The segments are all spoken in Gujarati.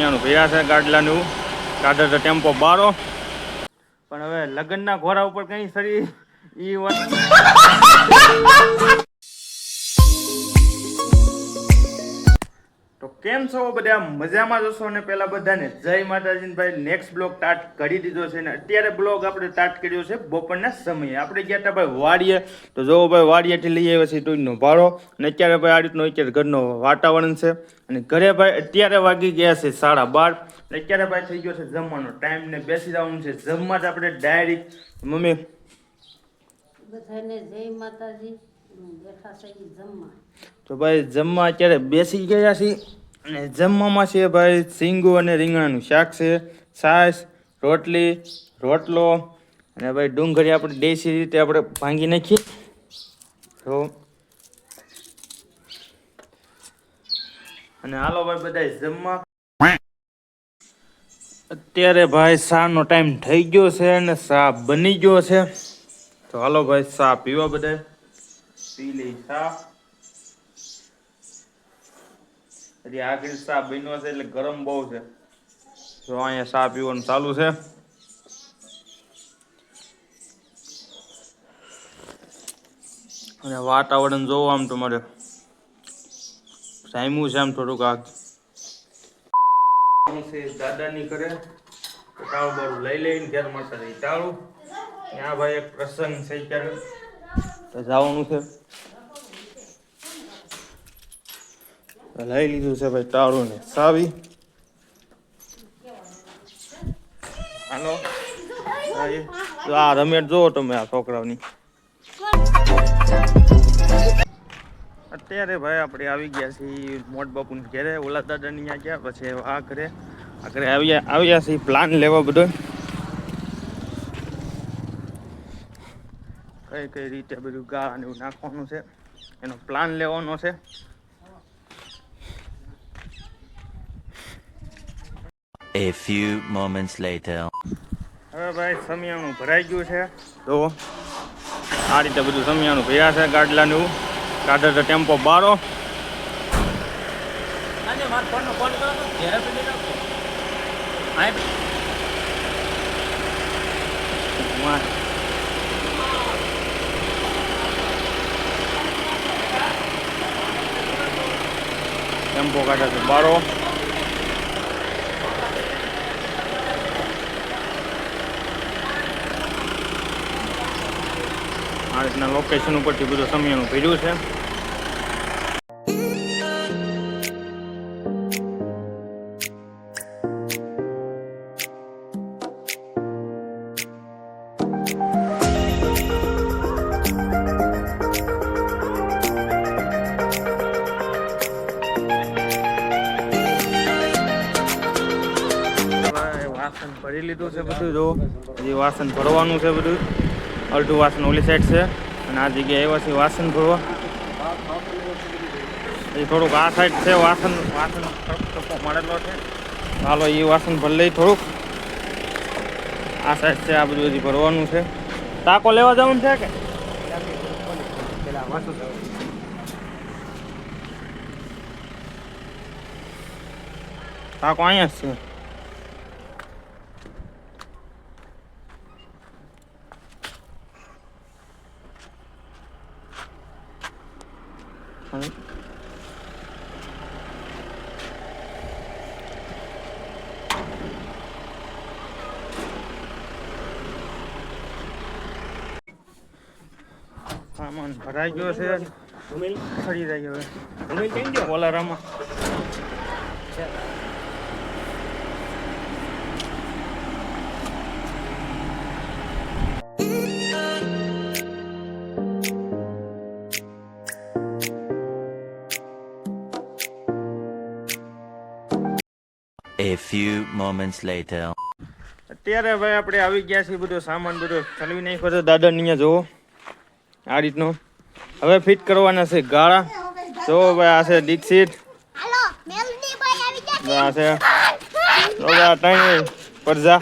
સમિયાનું ભેરા છે ગાડલાનું. કાઢે તો ટેમ્પો બારો. પણ હવે લગ્નના ઘોડા ઉપર કઈ સરી, ઈ વાત કેમ છો બધા? મજામાં જશો અને પેલા બધાને જય માતાજી ભાઈ નેક્સ્ટ બ્લોગ સ્ટાર્ટ કરી દીધો છે ને અત્યારે બ્લોગ આપણે સ્ટાર્ટ કર્યો છે બપોરના સમયે. આપણે ગયા હતા ભાઈ વાડીએ. તો જો ભાઈ વાડીએથી લઈ આવ્યા છીએ ટોઈનો ભાડો અને અત્યારે ભાઈ આ રીતનો અત્યારે ઘરનો વાતાવરણ છે. અને ઘરે ભાઈ અત્યારે વાગી ગયા છે સાડા બાર. અને અત્યારે ભાઈ થઈ ગયો છે જમવાનો ટાઈમ ને બેસી જવાનું છે. જમવા જ આપણે ડાયરેક્ટ મમ્મી બધાને જય માતાજી. તો ભાઈ જમવા અત્યારે બેસી ગયા છીએ. અને જમવામાં છે ભાઈ સિંગુ અને રીંગણાનું શાક છે, છાશ, રોટલી, રોટલો અને ભાઈ ડુંગળી આપણે દેશી રીતે આપણે ભાંગી નાખીએ. તો અને હાલો ભાઈ બધા જમવા. અત્યારે ભાઈ શાનો ટાઈમ થઈ ગયો છે અને શા બની ગયો છે. તો હાલો ભાઈ શા પીવા બધા પી લઈ શા હજી આગળ ચા બન્યો છે એટલે ગરમ બહુ છે. જો અહીંયા ચા પીવાનું ચાલુ છે. અને વાતાવરણ જોવો આમ તમારે. સાયમું છે આમ થોડુંક આ છે દાદાની કરે ટાળું બાળું લઈ લઈને ઘેર મળતા રહી. ટાળું ત્યાં ભાઈ એક પ્રસંગ છે ત્યારે તો જવાનું છે. લઈ લીધું છે ભાઈ ટાળું ને સાવી એ. આ રમેટ જોવો તમે આ છોકરાઓની અત્યારે ભાઈ આપણે આવી ગયા છીએ મોટ બાપુને ઘરે ઓલા દાદાની ત્યાં ગયા પછી આ ઘરે આ ઘરે આવ્યા આવ્યા છીએ પ્લાન લેવા બધો કઈ કઈ રીતે બધું ગા અને એવું નાખવાનું છે એનો પ્લાન લેવાનો છે A few moments later. હવે ભાઈ સમિયાણું ભરાઈ ગયું છે. તો આ રીતે બધું સમિયાણું ભર્યા છે ગાડલાનું. કાઢે તો ટેમ્પો બારો. ટેમ્પો કાઢે છે બારો. આ રીતના લોકેશન ઉપરથી બધું સમિયાનું ભીડ્યું છે. વાસણ ભરી લીધું છે બધું, જો. હજી વાસણ ભરવાનું છે બધું. અડધું વાસણ ઓલી સાઈડ છે. અને આ જગ્યાએ આવ્યા છે વાસણ ભરવા એ થોડુંક આ સાઈડ છે, વાસણ વાસણ મળેલો છે. હાલો, એ વાસણ ભરી લઈ થોડુંક. આ સાઈડ છે, આ બધું હજી ભરવાનું છે. ટાંકો લેવા જવાનું છે કે? ટાંકો અહીંયા જ છે. અને સામાન ભરાઈ ગયો છે ખરી જાય હવે બોલારામાં moments later. અત્યારે ભાઈ આપણે આવી ગયા છીએ બધો સામાન બધો ચલવી નાખ્યો છે. દાદા અહીંયા જોવો આ રીતનો. હવે ફિટ કરવાના છે ગાળા. જો ભાઈ આ છે દીક્ષિત હાલો મેલડી ભાઈ આવી ગયા આ છે. પરજા.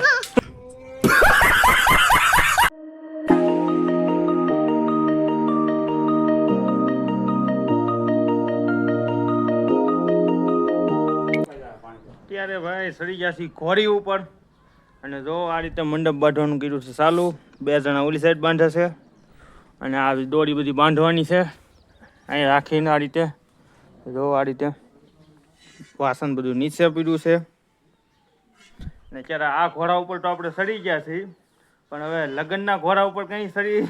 અત્યારે ભાઈ સડી છીએ ઘોડી ઉપર. અને જો આ રીતે મંડપ બાંધવાનું કર્યું છે ચાલુ. બે જણા ઓલી સાઈડ બાંધે છે. અને આ દોરી બધી બાંધવાની છે. અહીં રાખીને આ રીતે. જો આ રીતે વાસણ બધું નીચે પીડ્યું છે. ને અત્યારે આ ઘોડા ઉપર તો આપણે સડી ગયા છીએ. પણ હવે લગ્નના ઘોડા ઉપર કઈ સડી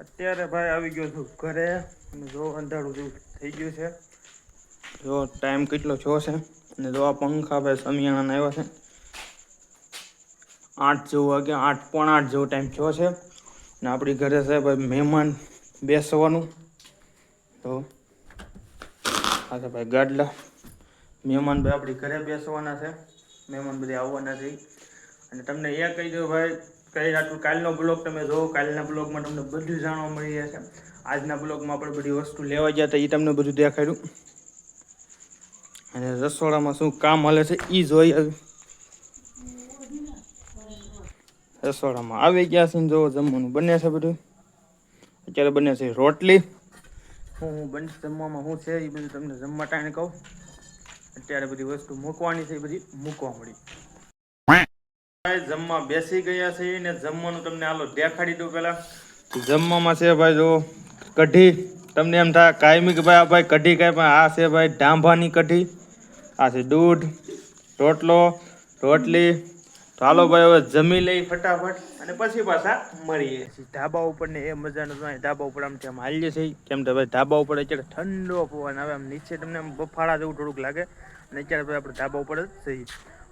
અત્યારે ભાઈ આવી ગયો છું ઘરે. જો અંધારું જેવું થઈ ગયું છે. જો ટાઈમ કેટલો થયો છે? અને જો આ પંખા ભાઈ સમિયાણાના આવ્યા છે. આઠ જેવું વાગે, આઠ પોણા આઠ જેવો ટાઈમ થયો છે. અને આપણી ઘરે છે ભાઈ મહેમાન બેસવાનું. તો આ છે ભાઈ ગાડલા. મહેમાન ભાઈ આપણી ઘરે બેસવાના છે. મહેમાન બધી આવવાના છે. અને તમને એ કહી દઉં ભાઈ, કઈ આટલું કાલનો બ્લોગ તમે જોવો, કાલના બ્લોગમાં તમને બધું જાણવા મળી જશે આજના બ્લોગમાં આપણે બધી વસ્તુ લેવા ગયા હતા એ તમને બધું દેખાડ્યું. અને રસોડામાં શું કામ હાલે છે એ જોઈ રસોડામાં આવી ગયા છે જો જમવાનું બને છે બધું. અત્યારે બને છે રોટલી. હું હું બને જમવામાં શું છે એ બધું તમને જમવા ટાણે કહું. અત્યારે બધી વસ્તુ મૂકવાની છે એ બધી મૂકવા મળી. જમવા બેસી ગયા છે ને જમવાનું તમને હાલો દેખાડી દઉં પેલા જમવામાં છે ભાઈ જો કઢી. તમને એમ થાય કાયમી કે ભાઈ આ ભાઈ કઢી કાંઈ પણ આ છે ભાઈ ડાંભાની કઢી. આ છે દૂધ, રોટલો, રોટલી. તો હાલો ભાઈ, હવે જમી લઈ ફટાફટ અને પછી પાછા મળીએ. ધાબા ઉપર ને એ મજાનું તો ધાબા ઉપર આમ તેમ હાલીએ છીએ. કેમ કે ધાબા ઉપર અત્યારે ઠંડો પવન આવે, આમ નીચે તમને આમ બફાળા જેવું થોડુંક લાગે. અને અત્યારે આપણે ધાબા ઉપર જ જઈએ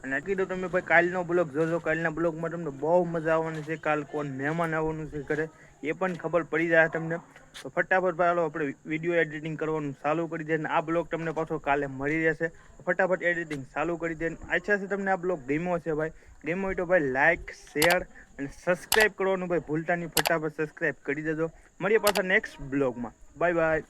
અને કીધું તમે ભાઈ કાલનો બ્લોગ, જોજો કાલના બ્લોગમાં તમને બહુ મજા આવવાની છે. કાલ કોણ મહેમાન આવવાનું છે ઘરે. એ પણ ખબર પડી જાય તમને. તો ફટાફટ ચાલો આપણે વીડિયો એડિટિંગ કરવાનું ચાલુ કરી દે આ બ્લોગ તમને પાછો કાલે મળી રહેશે. ફટાફટ એડિટિંગ ચાલુ કરી દે છે તમને આ બ્લોગ ગમ્યો છે ભાઈ. ગમ્યો હોય તો ભાઈ લાઇક શેર અને સબસ્ક્રાઇબ કરવાનું. ભાઈ ભૂલતા નહીં. ફટાફટ સબસ્ક્રાઈબ કરી દેજો. મળીએ પાછા નેક્સ્ટ બ્લોગમાં. Bye bye